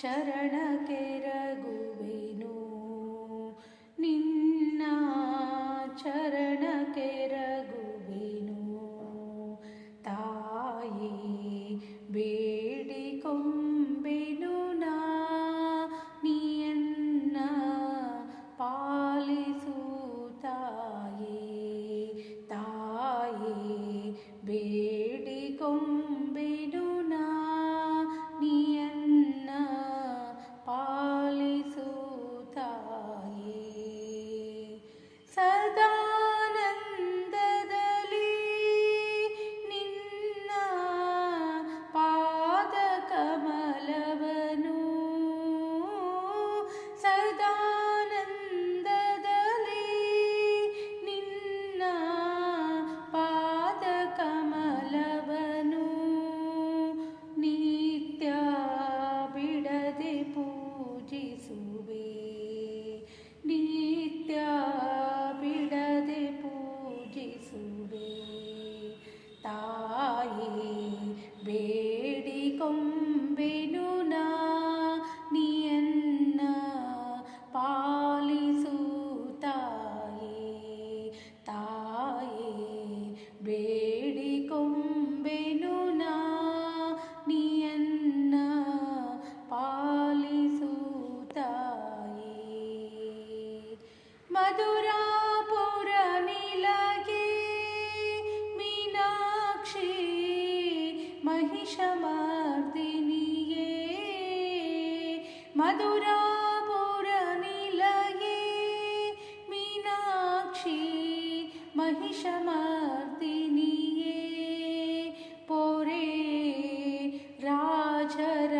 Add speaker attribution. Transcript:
Speaker 1: ಚರಣ ಕೆರಗುವೆನು. ನಿನ್ನ ಚರಣ ಕೆರಗುವೆನು. ತಾಯಿ ಬೇಡಿಕೊಂಬೆನು ನಾ. ನಿಯನ್ನ ಪಾಲಿಸು వేడి కొంబెనునా నీ అన్న పాలిసూతాయి. మధురాపుర నీలగే మీనాక్షి మహిషమార్దినియే. మధురా हि पोरे राजर